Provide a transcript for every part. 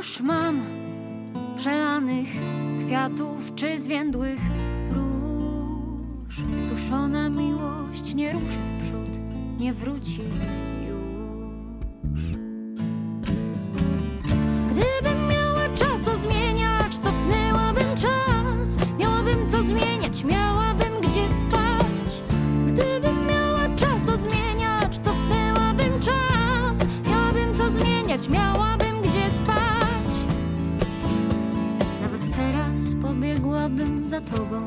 Już mam przelanych kwiatów czy zwiędłych róż. Suszona miłość nie ruszy w przód, nie wróci pobiegłabym za tobą,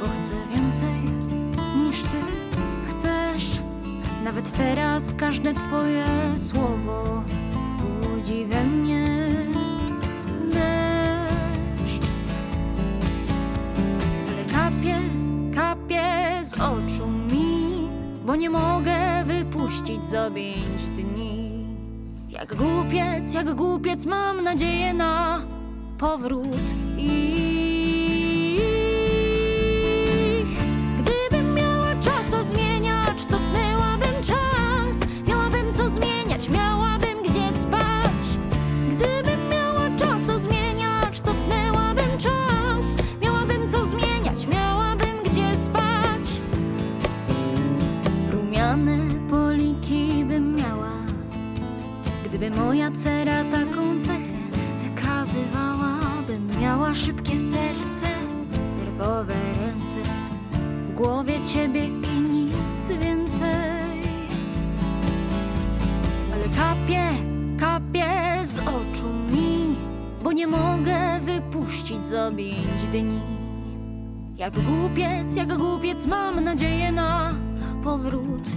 bo chcę więcej niż ty chcesz. Nawet teraz każde twoje słowo budzi we mnie deszcz. Ale kapie, kapie z oczu mi, bo nie mogę wypuścić za pięć dni. Jak głupiec, jak głupiec mam nadzieję na powrót gdyby moja cera taką cechę wykazywała, bym miała szybkie serce, nerwowe ręce, w głowie ciebie i nic więcej. Ale kapie, kapie z oczu mi, bo nie mogę wypuścić za pięć dni. Jak głupiec, jak głupiec mam nadzieję na powrót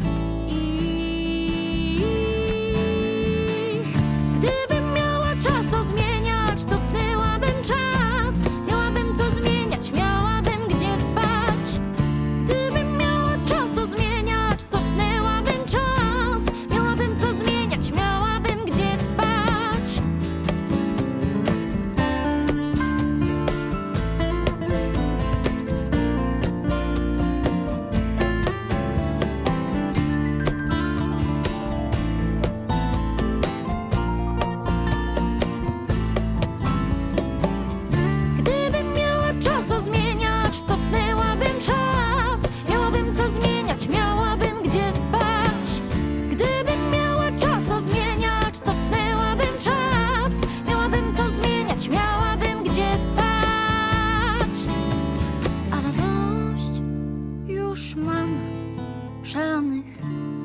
szalonych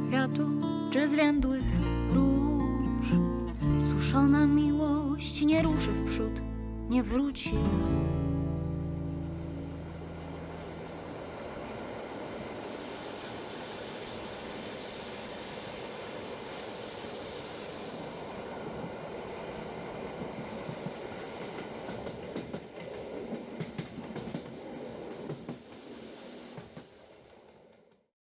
kwiatów czy zwiędłych róż. Suszona miłość nie ruszy w przód, nie wróci